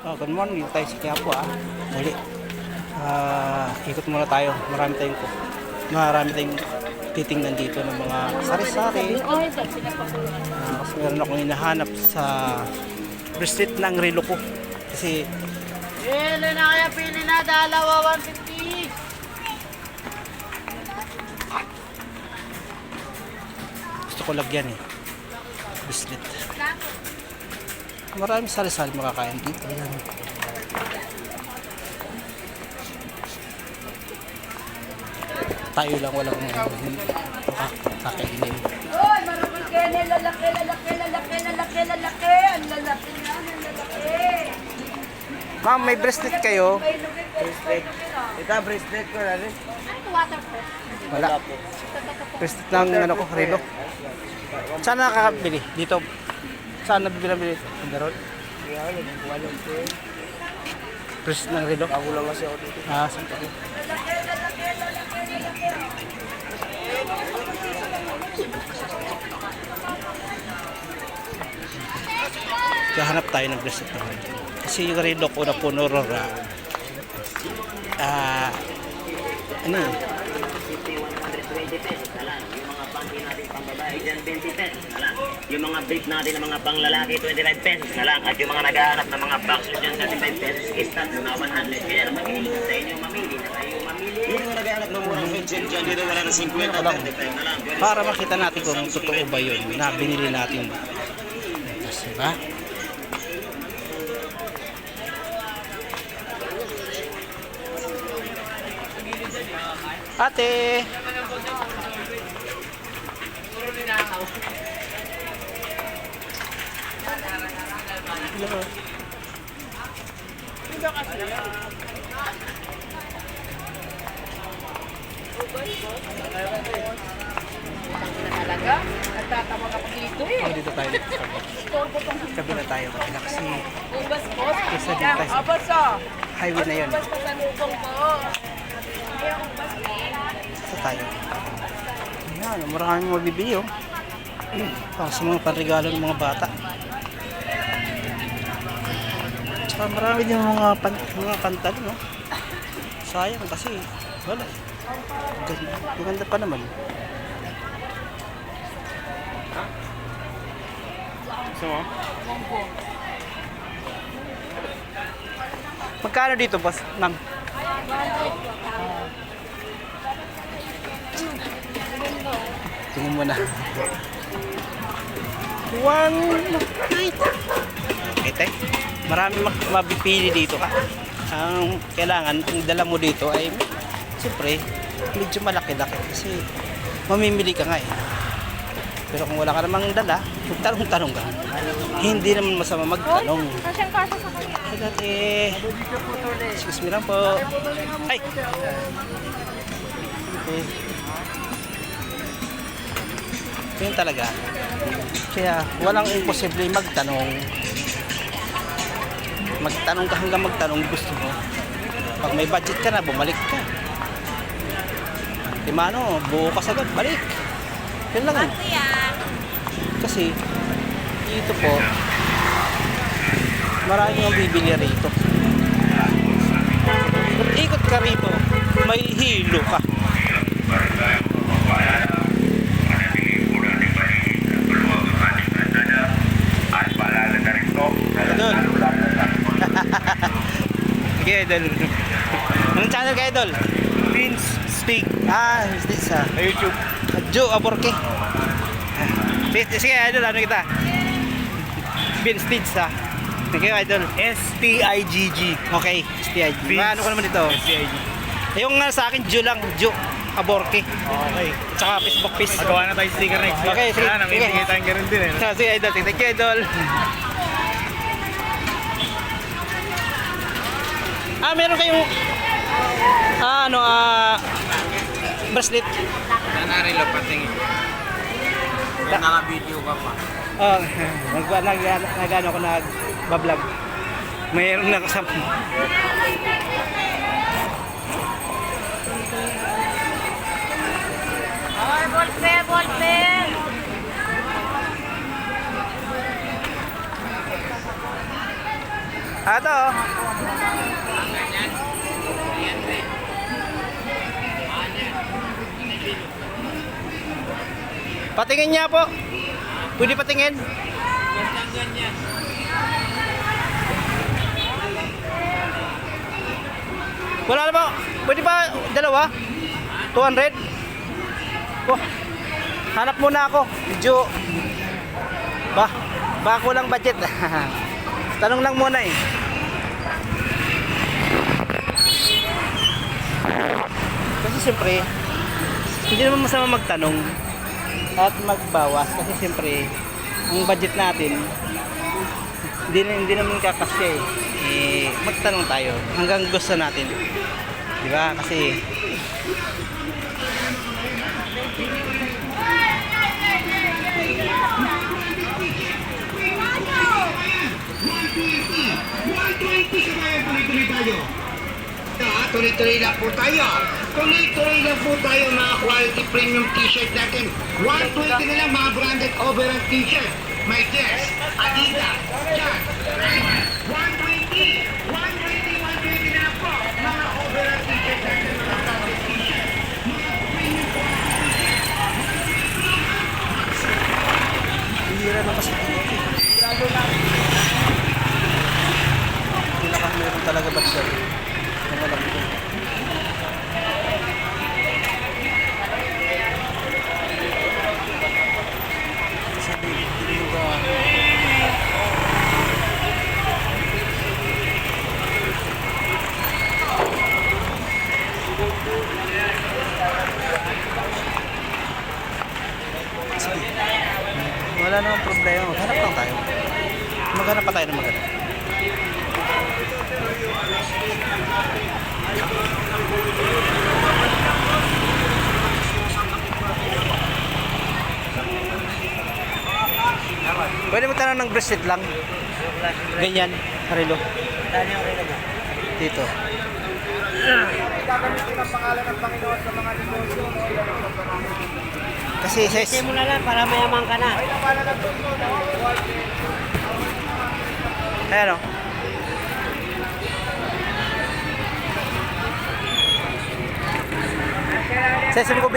Oh, good morning. Dito tayo sa Quiapo ah. Muli. Ah, ikot muna tayo. Marami tayong marami tayong titingnan dito ng mga sari-sari. Ah, kasi meron akong hinahanap sa bracelet ng relo ko. Kasi Pili na kaya, pili na. Dalawa, 150. gusto ko lagyan eh. Bracelet. Marami sari-sari makakain dito. Yan. Tayo lang walang makakainin. Uy, marunong na lalaki, lalaki, lalaki, lalaki, lalaki. Ang lalaki na, ang lalaki. Ma'am, may bracelet kayo? Bracelet. Ito, bracelet ko na rin. Ano waterproof? Wala. Bracelet ng ano ko, relo. Saan nakakabili? Dito. Saan nabibili? Daron? Kaya ako, nagkukuha lang ko eh. Bracelet ng relo. Bago lang kasi ako dito. Ah, saan pa? Kahanap tayo ng bracelet ng relo. Kasi yung relo ko na puno rora. Ah, ano eh, babae dyan, 20 pesos na lang. Yung mga brief natin ng mga pang lalaki, 25 pesos na lang. At yung mga naghahanap ng mga boxers dyan, 35 pesos. Istat na 100. Kaya na mamili sa inyo mamili na kayo mamili. Yung mga naghahanap ng murang headset dyan, dito wala na 50, 35 na lang. Para makita natin kung totoo ba yun na binili natin. Diba? Ate! Hello. Talaga? Nagtatawag ako dito eh. Oh, dito tayo. Tong Kabila tayo. Kasi ubas boss. Isa din tayo. Abas ah. highway na yun. Ubas pa sa lubong ko. Yung ubas Ito tayo. Ayan, maraming mabibili oh. Para sa mga panregalo ng mga bata. Tsaka marami din mga, pan, mga pantalon no. Sayang kasi wala eh. Ganda, maganda pa naman. So, Magkano dito, boss? Ma'am? Tingin mo na. One night. Tay. Marami mabipili dito ka. Ang kailangan, ang dala mo dito ay, siyempre, medyo malaki-laki kasi mamimili ka nga eh. Pero kung wala ka namang dala, magtanong-tanong ka. Hindi naman masama magtanong. Kasyang kasya sa kanya. Dati. Excuse me lang po. Ay! Yun talaga. Kaya walang imposible magtanong. Magtanong ka hanggang magtanong gusto mo. Pag may budget ka na, bumalik ka. Di mano, buo ka sagad, balik. Yun lang. eh. Kasi, dito po, marami ang bibili rito. Kung ikot ka rito, may hilo ka. Idol. Anong channel ka, Idol? Vince Stick. Ah, this sa YouTube. Joe Aborke. Sige, sige, Idol, ano kita? Vince Stick sa. Thank you, Idol. S-T-I-G-G. Okay, STIG. Vince. Ano ko naman dito? S-T-I-G. Yung nga sa akin, Joe lang. Joe Aborke. Okay. Tsaka Facebook Piece. Magawa na tayo sticker next week. Okay, sige, sige. eh. Ah, Sige, Idol. Thank you, Idol. Ah, meron kayong ah, ano, ah, bracelet. Nanari lang patingin. Kaya naka-video ka pa. Oh, nag, nag, nag, ano ko, nag-vlog. Mayroon na kasama. Ay, bolpe, bolpe. Oh. Patingin niya po. Pwede patingin. Wala na ba? Pwede ba dalawa? 200? Oh, hanap muna ako. Medyo ba, ba kulang budget. Tanong lang muna eh. Kasi siyempre, hindi naman masama magtanong at magbawas kasi siyempre ang budget natin hindi, hindi naman kakasya eh. eh magtanong tayo hanggang gusto natin di ba kasi tuloy-tuloy tayo. Ah, tuloy-tuloy lang po tayo. Tuloy-tuloy lang po tayo mga quality premium t-shirt natin. 120 na lang mga branded overall t-shirt. My guess, Adidas, Jan, Raymond. 120, 120, 120 na po mga overall t-shirt natin, mga branded t-shirt. Mga premium hihira na kasi pinaka meron talaga ba sige. Wala namang problema. Maghanap lang tayo. Maghanap pa tayo ng maghanap Pwede mo tanong ng bracelet lang. Ganyan, harilo. Dito. Kasi size, mo na lang para mayaman ka na. Ayan o. SMB ko